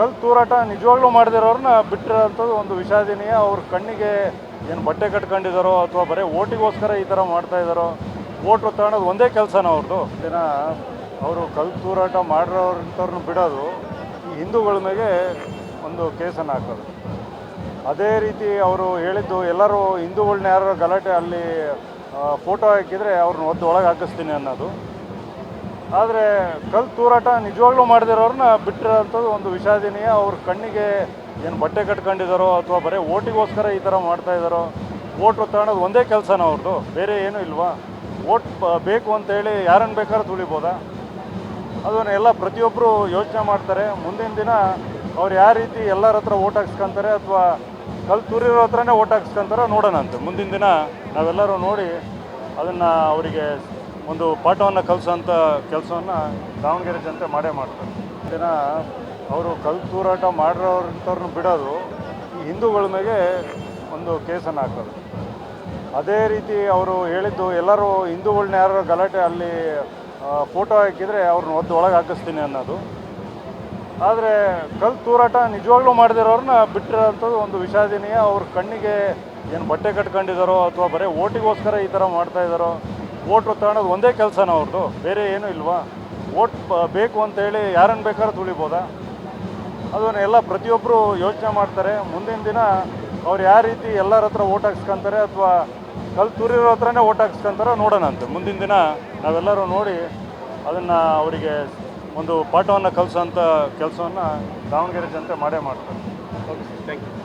ಕಲ್ ತೂರಾಟ ನಿಜವಾಗ್ಲೂ ಮಾಡದಿರೋರನ್ನ ಬಿಟ್ಟಿರೋಂಥದ್ದು ಒಂದು ವಿಷಾದನೀಯ ಅವ್ರ ಕಣ್ಣಿಗೆ ಏನು ಬಟ್ಟೆ ಕಟ್ಕೊಂಡಿದ್ದಾರೋ ಅಥವಾ ಬರೀ ಓಟಿಗೋಸ್ಕರ ಈ ಥರ ಮಾಡ್ತಾ ಇದ್ದಾರೋ ಓಟ್ ಒಂದೇ ಕೆಲಸನ ಅವ್ರದ್ದು ದಿನ ಅವರು ಕಲ್ ತೂರಾಟ ಮಾಡಿರೋರಂಥವ್ರನ್ನ ಬಿಡೋದು ಈ ಹಿಂದೂಗಳ ಮೇಲೆ ಒಂದು ಕೇಸನ್ನು ಹಾಕೋದು. ಅದೇ ರೀತಿ ಅವರು ಹೇಳಿದ್ದು ಎಲ್ಲರೂ ಹಿಂದೂಗಳನ್ನ ಯಾರು ಗಲಾಟೆ ಅಲ್ಲಿ ಫೋಟೋ ಹಾಕಿದರೆ ಅವ್ರನ್ನ ಒದ್ದು ಒಳಗೆ ಹಾಕಿಸ್ತೀನಿ ಅನ್ನೋದು. ಆದರೆ ಕಲ್ ತೂರಾಟ ನಿಜವಾಗ್ಲೂ ಮಾಡದಿರೋರನ್ನ ಬಿಟ್ಟಿರೋಂಥದ್ದು ಒಂದು ವಿಷಾದನೀಯ. ಅವ್ರ ಕಣ್ಣಿಗೆ ಏನು ಬಟ್ಟೆ ಕಟ್ಕೊಂಡಿದ್ದಾರೋ ಅಥವಾ ಬರೀ ಓಟಿಗೋಸ್ಕರ ಈ ಥರ ಮಾಡ್ತಾ ಇದ್ದಾರೋ ಓಟ್ ತಗೊಳೋದು ಒಂದೇ ಕೆಲಸನ ಅವ್ರದ್ದು ಬೇರೆ ಏನೂ ಇಲ್ವಾ? ಓಟ್ ಬೇಕು ಅಂತೇಳಿ ಯಾರನ್ನು ಬೇಕಾದ್ರೂ ತುಳಿಬೋದಾ? ಅದನ್ನು ಎಲ್ಲ ಪ್ರತಿಯೊಬ್ಬರು ಯೋಚನೆ ಮಾಡ್ತಾರೆ. ಮುಂದಿನ ದಿನ ಅವ್ರು ಯಾವ ರೀತಿ ಎಲ್ಲರ ಹತ್ರ ಓಟ್ ಹಾಕ್ಸ್ಕೊಂತಾರೆ ಅಥವಾ ಕಲ್ ತೂರಿರೋ ಹತ್ರನೇ ಓಟ್ ಹಾಕ್ಸ್ಕೊಂತಾರೋ ನೋಡೋಣಂತೆ. ಮುಂದಿನ ದಿನ ನಾವೆಲ್ಲರೂ ನೋಡಿ ಅದನ್ನು ಅವರಿಗೆ ಒಂದು ಪಾಠವನ್ನು ಕಲಿಸೋಂಥ ಕೆಲಸವನ್ನು ದಾವಣಗೆರೆ ಜನತೆ ಮಾಡೇ ಮಾಡ್ತಾರೆ. ದಿನ ಅವರು ಕಲ್ತೂರಾಟ ಮಾಡಿರೋಂಥವ್ರನ್ನ ಬಿಡೋದು ಈ ಹಿಂದೂಗಳ ಮೇಲೆ ಒಂದು ಕೇಸನ್ನು ಹಾಕೋದು. ಅದೇ ರೀತಿ ಅವರು ಹೇಳಿದ್ದು ಎಲ್ಲರೂ ಹಿಂದೂಗಳನ್ನ ಯಾರು ಗಲಾಟೆ ಅಲ್ಲಿ ಫೋಟೋ ಹಾಕಿದರೆ ಅವ್ರನ್ನ ಒದ್ದು ಒಳಗೆ ಹಾಕಿಸ್ತೀನಿ ಅನ್ನೋದು. ಆದರೆ ಕಲ್ ತೂರಾಟ ನಿಜವಾಗ್ಲೂ ಮಾಡದಿರೋರನ್ನ ಬಿಟ್ಟಿರೋಂಥದ್ದು ಒಂದು ವಿಷಾದನೀಯ. ಅವ್ರ ಕಣ್ಣಿಗೆ ಏನು ಬಟ್ಟೆ ಕಟ್ಕೊಂಡಿದ್ದಾರೋ ಅಥವಾ ಬರೀ ಓಟಿಗೋಸ್ಕರ ಈ ಥರ ಮಾಡ್ತಾ ಇದ್ದಾರೋ ಓಟ್ ತಗೊಳೋದು ಒಂದೇ ಕೆಲಸನ ಅವ್ರದ್ದು ಬೇರೆ ಏನೂ ಇಲ್ವಾ? ಓಟ್ ಬೇಕು ಅಂತೇಳಿ ಯಾರನ್ನು ಬೇಕಾದ್ರೂ ತುಳಿಬೋದಾ? ಅದನ್ನು ಎಲ್ಲ ಪ್ರತಿಯೊಬ್ಬರು ಯೋಚನೆ ಮಾಡ್ತಾರೆ. ಮುಂದಿನ ದಿನ ಅವ್ರು ಯಾವ ರೀತಿ ಎಲ್ಲರ ಹತ್ರ ಓಟ್ ಹಾಕ್ಸ್ಕೊಂತಾರೆ ಅಥವಾ ಕಲ್ ತುರಿರೋ ಹತ್ರನೇ ಓಟ್ ಹಾಕ್ಸ್ಕೊಂತಾರೋ ನೋಡೋಣಂತೆ ಮುಂದಿನ ದಿನ ನಾವೆಲ್ಲರೂ ನೋಡಿ ಅದನ್ನು ಅವರಿಗೆ ಒಂದು ಪಾಠವನ್ನು ಕಲಿಸೋಂಥ ಕೆಲಸವನ್ನು ದಾವಣಗೆರೆ ಜನತೆ ಮಾಡೇ ಮಾಡ್ತಾರೆ. Okay thank you